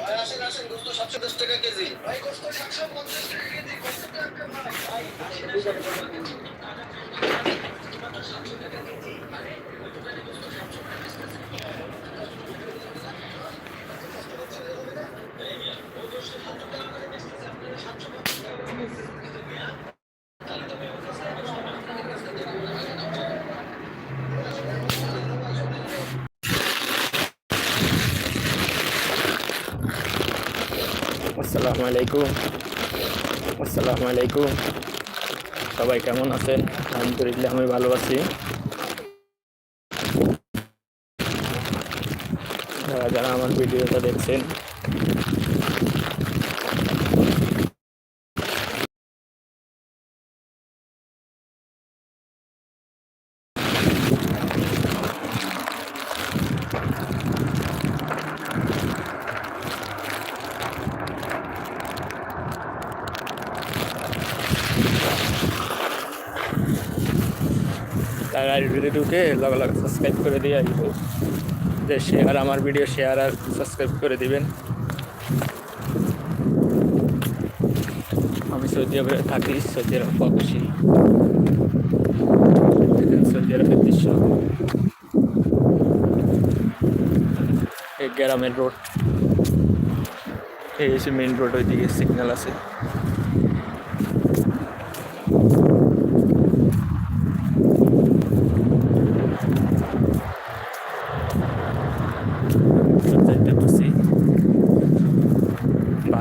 ভাই, আসেন আসেন, গোস্ত সাতশো দশ টাকা কেজি। ভাই, গোস্ত সাতশো পঞ্চাশ টাকা কেজি, গোস্ত আসসালামু আলাইকুম আসসালামু আলাইকুম সবাই কেমন আছেন? আলহামদুলিল্লাহ, আমি ভালো আছি। যারা যারা আমার ভিডিওটা দেখছেন তারা ভিডিও ঢুকে লগে লগে সাবস্ক্রাইব করে দিয়ে আসব। যে শেয়ার আমার ভিডিও শেয়ার আর সাবস্ক্রাইব করে দিবেন। আমি সৌদি আরবে থাকি, সৌদি আরব প্রবাসী সৌদি আরবের দৃশ্য। গ্রামের রোড এই হচ্ছে মেন রোড ওইদিকে সিগন্যাল আছে।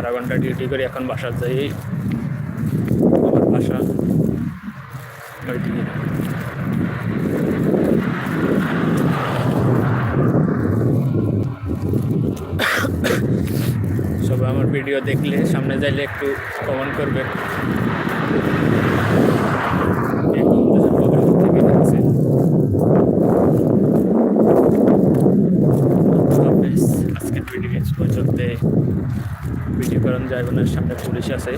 বারো ঘণ্টা ডিউটি করে এখন বাসা যাই। আমার বাসা সবাই আমার ভিডিও দেখলে সামনে যাইলে একটু কমেন্ট করবেন পর্যন্ত ভিডিও করানো যাবে সামনে পুলিশ আছে।